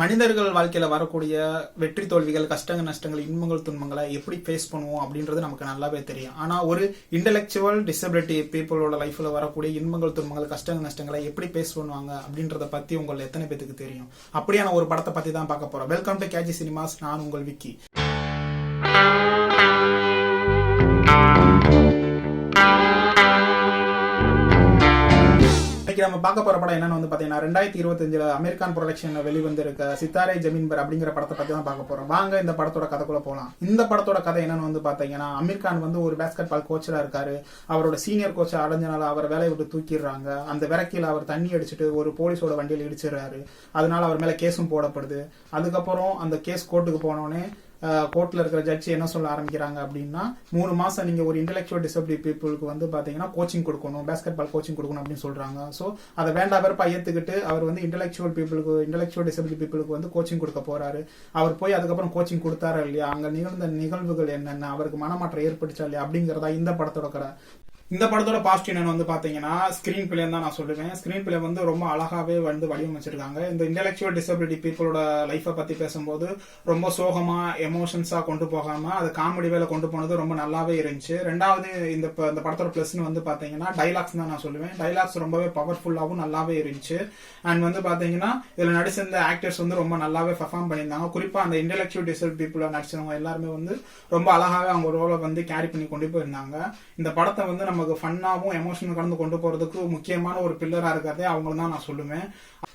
மனிதர்கள் வாழ்க்கையில வரக்கூடிய வெற்றி தோல்விகள் கஷ்டங்கள் நஷ்டங்கள் இன்பங்கள் துன்பங்களை எப்படி ஃபேஸ் பண்ணுவோம் அப்படின்றது நமக்கு நல்லாவே தெரியும். ஆனா ஒரு இன்டெலெக்சுவல் டிசபிலிட்டி பீப்புளோட லைஃப்ல வரக்கூடிய இன்பங்கள் துன்பங்கள் கஷ்டங்கள் நஷ்டங்களை எப்படி ஃபேஸ் பண்ணுவாங்க அப்படின்றத பத்தி உங்களை எத்தனை பேத்துக்கு தெரியும்? அப்படியான ஒரு படத்தை பத்தி தான் பார்க்க போறோம். வெல்கம் டு கேஜி சினிமாஸ் நான் உங்கள் விக்கி. இன்னைக்கு நம்ம பார்க்க போற படம் என்னன்னு வந்து பாத்தீங்கன்னா ரெண்டாயிரத்தி இருபத்தஞ்சுல அமெரிக்கான் ப்ரொடக்ஷன் வெளிவந்திருக்க சித்தாரே ஜமீன்பர் அப்படிங்கிற படத்தை பத்தி தான் பார்க்க போறோம். வாங்க இந்த படத்தோட கதைக்குள்ள போலாம். இந்த படத்தோட கதை என்னன்னு வந்து பாத்தீங்கன்னா அமீர்கான் வந்து ஒரு பேஸ்கெட் பால் கோச்சரா இருக்காரு. அவரோட சீனியர் கோச்சை அடைஞ்சனால அவர் வேலையை விட்டு தூக்கிடுறாங்க. அந்த விரக்கில அவர் தண்ணி அடிச்சுட்டு ஒரு போலீஸோட வண்டியில் இடிச்சிடுறாரு. அதனால அவர் மேல கேஸும் போடப்படுது. அதுக்கப்புறம் அந்த கேஸ் கோர்ட்டுக்கு போனோடனே கோர்ட்டில் இருக்கிற ஜட்ஜி என்ன சொல்ல ஆரம்பிக்கிறாங்க அப்படின்னா மூணு மாசம் நீங்க ஒரு இன்டெலெக்சுவல் டிசபிலிட்டி பீப்புளுக்கு வந்து பாத்தீங்கன்னா கோச்சிங் கொடுக்கணும் பேஸ்கெட் பால் கோச்சிங் கொடுக்கணும் அப்படின்னு சொல்றாங்க. ஸோ அதை வேண்டா வெறுப்பா ஏத்துக்கிட்டு அவர் வந்து இன்டெலெக்சுவல் பீப்புளுக்கு இன்டெலெக்சுவல் டிசபிலிட்டி பீப்புளுக்கு வந்து கோச்சிங் கொடுக்க போறாரு. அவர் போய் அதுக்கப்புறம் கோச்சிங் கொடுத்தாரா இல்லையா? அங்க நிகழ்ந்த நிகழ்வுகள் என்னென்ன? அவருக்கு மனமாற்றம் ஏற்பட்டுச்சா இல்லையா? அப்படிங்கறதா இந்த படத்தோட கடை இந்த படத்தோட பாசிட்டிவ் என்னன்னு வந்து பாத்தீங்கன்னா ஸ்கிரீன் பிளே தான் நான் சொல்லுவேன். ஸ்கிரீன் பிளே வந்து ரொம்ப அழகாவே வந்து வடிவமைச்சிருக்காங்க. இந்த இன்டெலெக்சுவல் டிசபிலிட்டி பீப்புளோட லைஃபை பத்தி பேசும்போது ரொம்ப சோகமா எமோஷன்ஸா கொண்டு போகாம அது காமெடி வேலை கொண்டு போனது ரொம்ப நல்லாவே இருந்துச்சு. ரெண்டாவது இந்த ப- இந்த படத்தோட ப்ளஸ்னு வந்து பாத்தீங்கன்னா டைலாக்ஸ் தான் நான் சொல்லுவேன். டைலாக்ஸ் ரொம்பவே பவர்ஃபுல்லாகவும் நல்லாவே இருந்துச்சு. அண்ட் வந்து பாத்தீங்கன்னா இதுல நடிச்சிருந்த ஆக்டர்ஸ் வந்து ரொம்ப நல்லாவே பெர்ஃபார்ம் பண்ணியிருந்தாங்க. குறிப்பா அந்த இன்டெலெக்சுவல் டிசபிள் பீப்புளை நடிச்சவங்க எல்லாருமே வந்து ரொம்ப அழகாவே அவங்க ரோலை வந்து கேரி பண்ணி கொண்டு போயிருந்தாங்க. இந்த படத்தை வந்து நமக்கு ஃபன்னாகவும் எமோஷனல் கலந்து கொண்டு போகிறதுக்கு முக்கியமான ஒரு பில்லராக இருக்கிறதே அவங்கள தான் நான் சொல்லுவேன்.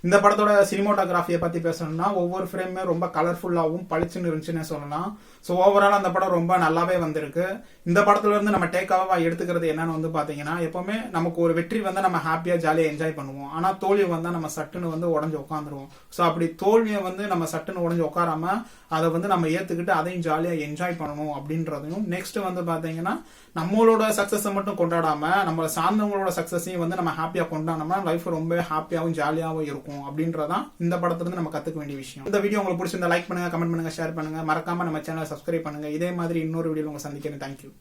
இந்த படத்தோட சினிமோட்டோகிராஃபியை பற்றி பேசணும்னா ஒவ்வொரு ஃப்ரேமே ரொம்ப கலர்ஃபுல்லாகவும் பளிச்சுன்னு இருந்துச்சுன்னு சொல்லலாம். ஸோ ஓவரால் அந்த படம் ரொம்ப நல்லாவே வந்திருக்கு. இந்த படத்துல இருந்து நம்ம டேக்காவா எடுத்துக்கிறது என்னன்னு வந்து பார்த்தீங்கன்னா எப்போவுமே நமக்கு ஒரு வெற்றி வந்து நம்ம ஹாப்பியாக ஜாலியாக என்ஜாய் பண்ணுவோம். ஆனால் தோல்வி வந்தால் நம்ம சட்டுன்னு வந்து உடஞ்சு உட்காந்துருவோம் ஸோ அப்படி தோல்வியை வந்து நம்ம சட்டுன்னு உடஞ்சு உட்காராம அதை வந்து நம்ம ஏற்றுக்கிட்டு அதையும் ஜாலியாக என்ஜாய் பண்ணணும் அப்படின்றதையும் நெக்ஸ்ட் வந்து பார்த்தீங்கன்னா நம்மளோட சக்ஸஸை மட்டும் கொண்டாடாம நம்மளை சார்ந்தவங்களோட சக்சஸையும் வந்து நம்ம ஹாப்பியா கொண்டாடோம்னா லைஃப் ரொம்ப ஹாப்பியாகவும் ஜாலியாகவும் இருக்கும் அப்படின்றதான் இந்த படத்துல இருந்து நம்ம கத்துக்க வேண்டிய விஷயம். இந்த வீடியோ உங்களுக்கு பிடிச்சிருந்தா லைக் பண்ணுங்க கமெண்ட் பண்ணுங்க ஷேர் பண்ணுங்க. மறக்காம நம்ம சேனலை சப்ஸ்கிரைப் பண்ணுங்க. இதே மாதிரி இன்னொரு வீடியோ உங்களை சந்திக்கிறேன். தேங்க்யூ